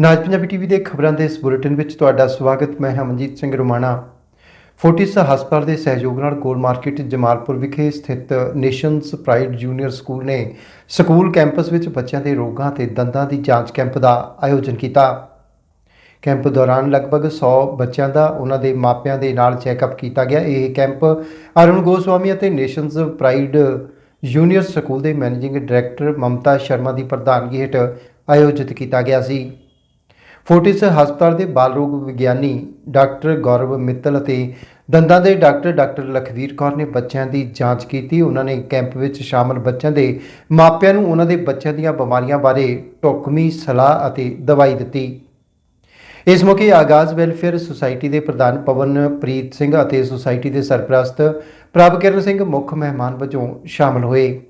ਨਾਜ Punjabi TV ਦੇ ਖਬਰਾਂ ਦੇ ਇਸ ਬੁਲੇਟਿਨ ਵਿੱਚ ਤੁਹਾਡਾ ਸਵਾਗਤ। ਮੈਂ ਹਮਨਜੀਤ ਸਿੰਘ ਰੋਮਾਣਾ। ਫੋਰਟਿਸ ਹਸਪਤਾਲ ਦੇ ਸਹਿਯੋਗ ਨਾਲ ਗੋਲ ਮਾਰਕੀਟ ਜਮਾਲਪੁਰ ਵਿਖੇ ਸਥਿਤ ਨੇਸ਼ਨਸ ਪ੍ਰਾਈਡ ਜੂਨੀਅਰ ਸਕੂਲ ਨੇ ਸਕੂਲ ਕੈਂਪਸ ਵਿੱਚ ਬੱਚਿਆਂ ਦੇ ਰੋਗਾਂ ਤੇ ਦੰਦਾਂ ਦੀ ਜਾਂਚ ਕੈਂਪ ਦਾ ਆਯੋਜਨ ਕੀਤਾ। ਕੈਂਪ ਦੌਰਾਨ ਲਗਭਗ 100 ਬੱਚਿਆਂ ਦਾ ਉਹਨਾਂ ਦੇ ਮਾਪਿਆਂ ਦੇ ਨਾਲ ਚੈੱਕਅਪ ਕੀਤਾ ਗਿਆ। ਇਹ ਕੈਂਪ ਅਰੁਣ ਗੋਸਵਾਮੀ ਅਤੇ ਨੇਸ਼ਨਸ ਪ੍ਰਾਈਡ ਜੂਨੀਅਰ ਸਕੂਲ ਦੇ ਮੈਨੇਜਿੰਗ ਡਾਇਰੈਕਟਰ ਮਮਤਾ ਸ਼ਰਮਾ ਦੀ ਪ੍ਰਧਾਨਗੀ ਹੇਠ ਆਯੋਜਿਤ ਕੀਤਾ ਗਿਆ ਸੀ। ਫੋਰਟਿਸ ਹਸਪਤਾਲ ਦੇ ਬਾਲ ਰੋਗ ਵਿਗਿਆਨੀ ਡਾਕਟਰ ਗੌਰਵ ਮਿੱਤਲ ਅਤੇ ਦੰਦਾਂ ਦੇ ਡਾਕਟਰ ਡਾਕਟਰ ਲਖਵੀਰ ਕੌਰ ਨੇ ਬੱਚਿਆਂ ਦੀ ਜਾਂਚ ਕੀਤੀ। ਉਹਨਾਂ ਨੇ ਕੈਂਪ ਵਿੱਚ ਸ਼ਾਮਲ ਬੱਚਿਆਂ ਦੇ ਮਾਪਿਆਂ ਨੂੰ ਉਹਨਾਂ ਦੇ ਬੱਚਿਆਂ ਦੀਆਂ ਬਿਮਾਰੀਆਂ ਬਾਰੇ ਢੁਕਵੀਂ ਸਲਾਹ ਅਤੇ ਦਵਾਈ ਦਿੱਤੀ। ਇਸ ਮੌਕੇ ਆਗਾਜ਼ ਵੈਲਫੇਅਰ ਸੁਸਾਇਟੀ ਦੇ ਪ੍ਰਧਾਨ ਪਵਨਪ੍ਰੀਤ ਸਿੰਘ ਅਤੇ ਸੁਸਾਇਟੀ ਦੇ ਸਰਪ੍ਰਸਤ ਪ੍ਰਭਕਿਰਨ ਸਿੰਘ ਮੁੱਖ ਮਹਿਮਾਨ ਵਜੋਂ ਸ਼ਾਮਲ ਹੋਏ।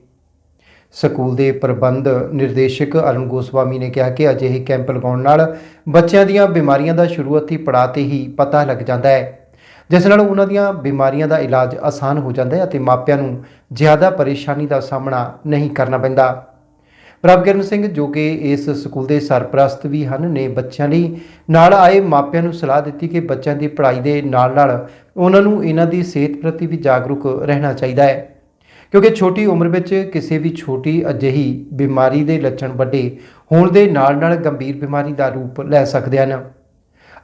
ਸਕੂਲ ਦੇ ਪ੍ਰਬੰਧ ਨਿਰਦੇਸ਼ਕ ਅਰੁਣ ਗੋਸਵਾਮੀ ਨੇ ਕਿਹਾ ਕਿ ਅਜਿਹੇ ਕੈਂਪ ਲਗਾਉਣ ਨਾਲ ਬੱਚਿਆਂ ਦੀਆਂ ਬਿਮਾਰੀਆਂ ਦਾ ਸ਼ੁਰੂਆਤੀ ਪੜਾਅ ਤੇ ਹੀ ਪਤਾ ਲੱਗ ਜਾਂਦਾ ਹੈ, ਜਿਸ ਨਾਲ ਉਹਨਾਂ ਦੀਆਂ ਬਿਮਾਰੀਆਂ ਦਾ ਇਲਾਜ ਆਸਾਨ ਹੋ ਜਾਂਦਾ ਹੈ ਅਤੇ ਮਾਪਿਆਂ ਨੂੰ ਜ਼ਿਆਦਾ ਪਰੇਸ਼ਾਨੀ ਦਾ ਸਾਹਮਣਾ ਨਹੀਂ ਕਰਨਾ ਪੈਂਦਾ। ਪ੍ਰਭਗਰਨ ਸਿੰਘ ਜੋ ਕਿ ਇਸ ਸਕੂਲ ਦੇ ਸਰਪ੍ਰਸਤ ਵੀ ਹਨ, ਨੇ ਬੱਚਿਆਂ ਲਈ ਨਾਲ ਆਏ ਮਾਪਿਆਂ ਨੂੰ ਸਲਾਹ ਦਿੱਤੀ ਕਿ ਬੱਚਿਆਂ ਦੀ ਪੜ੍ਹਾਈ ਦੇ ਨਾਲ-ਨਾਲ ਉਹਨਾਂ ਨੂੰ ਇਹਨਾਂ ਦੀ ਸਿਹਤ ਪ੍ਰਤੀ ਵੀ ਜਾਗਰੂਕ ਰਹਿਣਾ ਚਾਹੀਦਾ ਹੈ। ਕਿਉਂਕਿ ਛੋਟੀ ਉਮਰ ਵਿੱਚ ਕਿਸੇ ਵੀ ਛੋਟੀ ਅਜਿਹੀ ਬਿਮਾਰੀ ਦੇ ਲੱਛਣ ਵੱਡੇ ਹੋਣ ਦੇ ਨਾਲ-ਨਾਲ ਗੰਭੀਰ ਬਿਮਾਰੀ ਦਾ ਰੂਪ ਲੈ ਸਕਦੇ ਹਨ।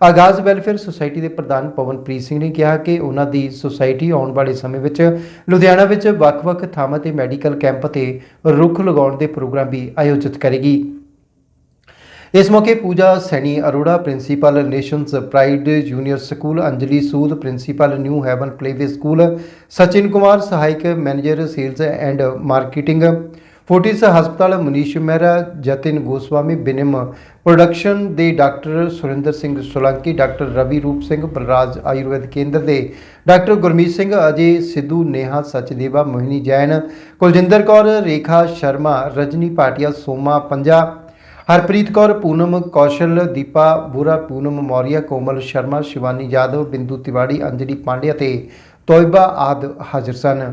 ਆਗਾਜ਼ ਵੈਲਫੇਅਰ ਸੁਸਾਇਟੀ ਦੇ ਪ੍ਰਧਾਨ ਪਵਨਪ੍ਰੀਤ ਸਿੰਘ ਨੇ ਕਿਹਾ ਕਿ ਉਹਨਾਂ ਦੀ ਸੁਸਾਇਟੀ ਆਉਣ ਵਾਲੇ ਸਮੇਂ ਵਿੱਚ ਲੁਧਿਆਣਾ ਵਿੱਚ ਵੱਖ-ਵੱਖ ਥਾਵਾਂ ਤੇ ਮੈਡੀਕਲ ਕੈਂਪ ਤੇ ਰੁੱਖ ਲਗਾਉਣ ਦੇ ਪ੍ਰੋਗਰਾਮ ਵੀ ਆਯੋਜਿਤ ਕਰੇਗੀ। ਇਸ ਮੌਕੇ Pooja Saini Arora, principal Nations Pride junior school, Anjali Sood, principal New Haven Playway school, Sachin Kumar ਸਹਾਇਕ, manager sales and marketing, Fortis ਹਸਪਤਾਲ, ਮਨੀਸ਼ ਮਹਿਰਾ, ਜਤਿਨ ਗੋਸਵਾਮੀ, ਬਿਨਮ ਪ੍ਰੋਡਕਸ਼ਨ ਦੇ ਡਾਕਟਰ ਸੁਰਿੰਦਰ ਸਿੰਘ ਸੋਲੰਕੀ, ਡਾਕਟਰ ਰਵੀ ਰੂਪ ਸਿੰਘ ਬਲਰਾਜ ਆਯੁਰਵੈਦ ਕੇਂਦਰ ਦੇ ਡਾਕਟਰ ਗੁਰਮੀਤ ਸਿੰਘ, ਅਜੇ ਸਿੱਧੂ ਨੇਹਾ, ਸਚਦੇਵਾ ਮੋਹਿਨੀ ਜੈਨ, ਕੁਲਜਿੰਦਰ ਕੌਰ, ਰੇਖਾ ਸ਼ਰਮਾ, ਰਜਨੀ ਪਾਟਿਆ, ਸੋਮਾ ਪੰਜਾ ਹਰਪ੍ਰੀਤ ਕੌਰ, ਪੂਨਮ ਕੌਸ਼ਲ, ਦੀਪਾ ਬੁਰਾ, ਪੂਨਮ ਮੌਰੀਆ, ਕੋਮਲ ਸ਼ਰਮਾ, ਸ਼ਿਵਾਨੀ ਯਾਦਵ, ਬਿੰਦੂ ਤਿਵਾੜੀ, ਅੰਜਲੀ ਪਾਂਡਿਆ ਤੇ ਤੋਇਬਾ ਆਦ ਹਾਜ਼ਰ ਸਨ।